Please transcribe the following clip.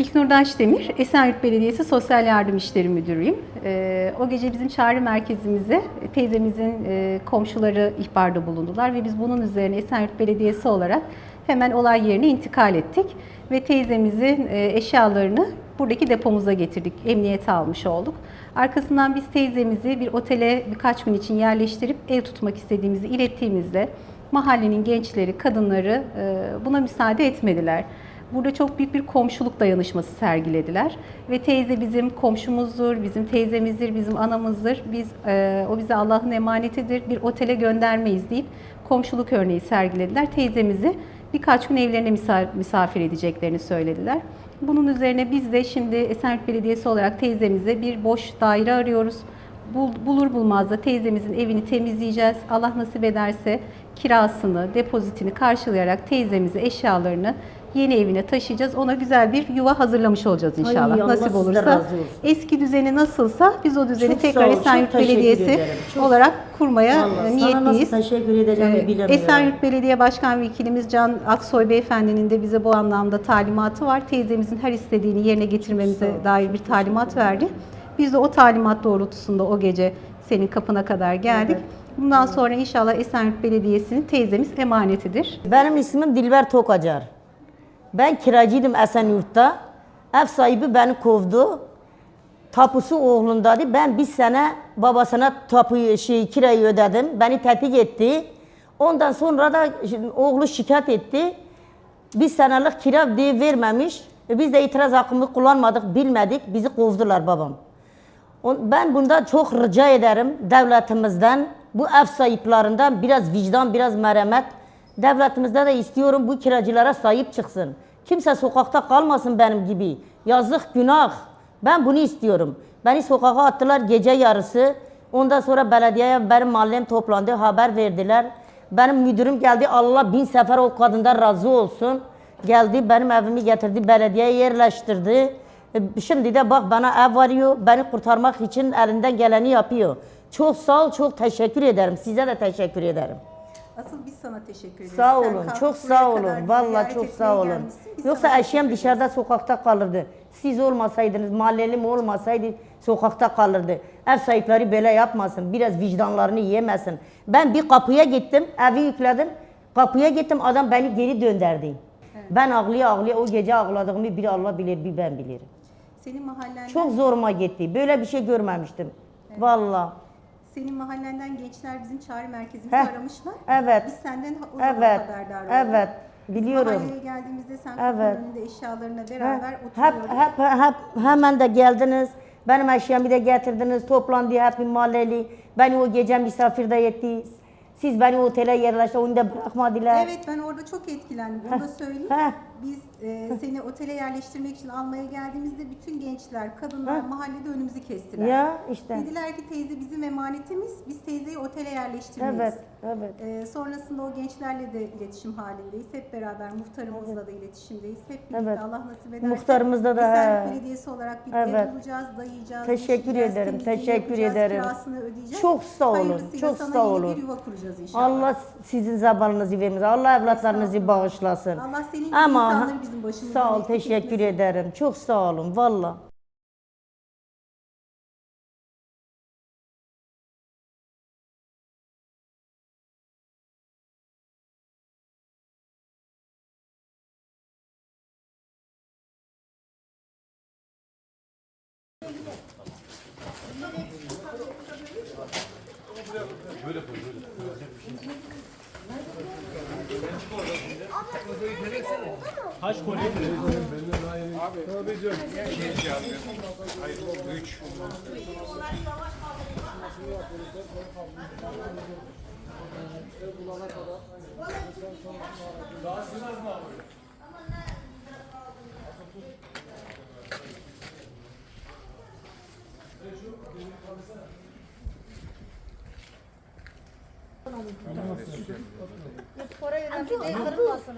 İlknur Daşdemir, Esenyurt Belediyesi Sosyal Yardım İşleri Müdürüyüm. Ee, o gece bizim çağrı merkezimize teyzemizin e, komşuları ihbarda bulundular ve biz bunun üzerine Esenyurt Belediyesi olarak hemen olay yerine intikal ettik ve teyzemizin e, eşyalarını buradaki depomuza getirdik, emniyete almış olduk. Arkasından biz teyzemizi bir otele birkaç gün için yerleştirip ev tutmak istediğimizi ilettiğimizde mahallenin gençleri, kadınları e, buna müsaade etmediler. Burada çok büyük bir komşuluk dayanışması sergilediler ve teyze bizim komşumuzdur, bizim teyzemizdir, bizim anamızdır. Biz e, o bize Allah'ın emanetidir. Bir otele göndermeyiz deyip komşuluk örneği sergilediler. Teyzemizi birkaç gün evlerine misafir edeceklerini söylediler. Bunun üzerine biz de şimdi Esenyurt Belediyesi olarak teyzemize bir boş daire arıyoruz. Bul- Bulur bulmaz da teyzemizin evini temizleyeceğiz. Allah nasip ederse kirasını, depozitini karşılayarak teyzemizi, eşyalarını yeni evine taşıyacağız. Ona güzel bir yuva hazırlamış olacağız inşallah. Allah nasip olursa. Eski düzeni nasılsa biz o düzeni Çok tekrar ol, Esenyurt Belediyesi olarak kurmaya Vallahi e, sana niyetliyiz. teşekkür edeceğimi Ee, bilemiyorum. Esenyurt Belediye Başkan Vekilimiz Can Aksoy Beyefendinin de bize bu anlamda talimatı var. Teyzemizin her istediğini yerine getirmemize dair bir talimat verdi. Biz de o talimat doğrultusunda o gece senin kapına kadar geldik. Bundan sonra inşallah Esenyurt Belediyesi'nin teyzemiz emanetidir. Benim ismim Dilber Tokacar. Ben kiracıydım Esenyurt'ta. Ev sahibi beni kovdu. Tapusu oğlundadı. Ben bir sene babasına tapuyu şey kirayı ödedim. Beni tetik etti. Ondan sonra da oğlu şikayet etti. Bir senelik kira diye vermemiş. E Biz de itiraz hakkımı kullanmadık, bilmedik. Bizi kovdular babam. Ben bunda çok rica ederim devletimizden, bu ev sahiplerinden biraz vicdan, biraz merhamet. Devletimizde de istiyorum bu kiracılara sahip çıksın. Kimse sokakta kalmasın benim gibi. Yazık, günah. Ben bunu istiyorum. Beni sokağa attılar gece yarısı. Ondan sonra belediyeye benim mahallem toplandı, haber verdiler. Benim müdürüm geldi, Allah bin sefer o kadından razı olsun. Geldi benim evimi getirdi, belediyeye yerleştirdi. E, Şimdi de bak bana ev varıyor, beni kurtarmak için elinden geleni yapıyor. Çok sağ ol, çok teşekkür ederim. Size de teşekkür ederim. Asıl biz sana teşekkür ederiz. Sağ olun, çok sağ olun. Vallahi çok sağ olun. Yoksa eşyam dışarıda sokakta kalırdı. Siz olmasaydınız, mahallelim olmasaydı sokakta kalırdı. Ev sahipleri böyle yapmasın, biraz vicdanlarını yemesin. Ben bir kapıya gittim, evi yükledim. Kapıya gittim, adam beni geri döndürdü. Ben ağlıya ağlıya o gece ağladığımı bir Allah bilir, bir ben bilirim. Senin mahallenden Çok zoruma gitti. Böyle bir şey görmemiştim. Vallahi. Senin mahallenden gençler bizim çağrı merkezimizi Heh, aramışlar. evet. Biz senden o zaman Evet. haberdar olduk. Evet. Biliyorum. Mahalleye geldiğimizde sen Evet. önünde eşyalarına beraber Hep, oturuyorduk. hep, hep, hemen de geldiniz. Benim eşyamı da getirdiniz. Toplandı hep mahalleli. Beni o gece misafirde etti. Siz beni otele yerleşti. Onu da bırakmadılar. Evet ben orada çok etkilendim. Onu da söyleyeyim. Heh. Biz e, seni otele yerleştirmek için almaya geldiğimizde bütün gençler, kadınlar mahallede önümüzü kestiler. Ya işte. Dediler ki teyze bizim emanetimiz. Biz teyzeyi otele yerleştirmeyiz. Evet, evet. Ee, sonrasında o gençlerle de iletişim halindeyiz. Hep beraber muhtarımızla da iletişimdeyiz. Hep birlikte Evet. Allah nasip ederse. Muhtarımızda da, Esenyurt he. Belediyesi olarak bir Evet. ev bulacağız, dayayacağız. Teşekkür ederim, teşekkür yapacağız, ederim. Kirasını ödeyeceğiz. Çok sağ olun, Hayırlısıyla çok sana sağ yeni olun. bir yuva kuracağız inşallah. Allah sizin zamanınızı vermesin. Allah evlatlarınızı bağışlasın. Allah senin Ama insanları bizim başımızdan sağ ol, eksik teşekkür etmesin. ederim. Çok sağ olun valla. Böyle koy böyle. Kaç kolye? Abi. Tabii canım. Şey çağırıyorsun. Hayır, üç. Daha sığmaz mı abi? Şu benim kalsana. Spora yöneldi. Kırılmasın.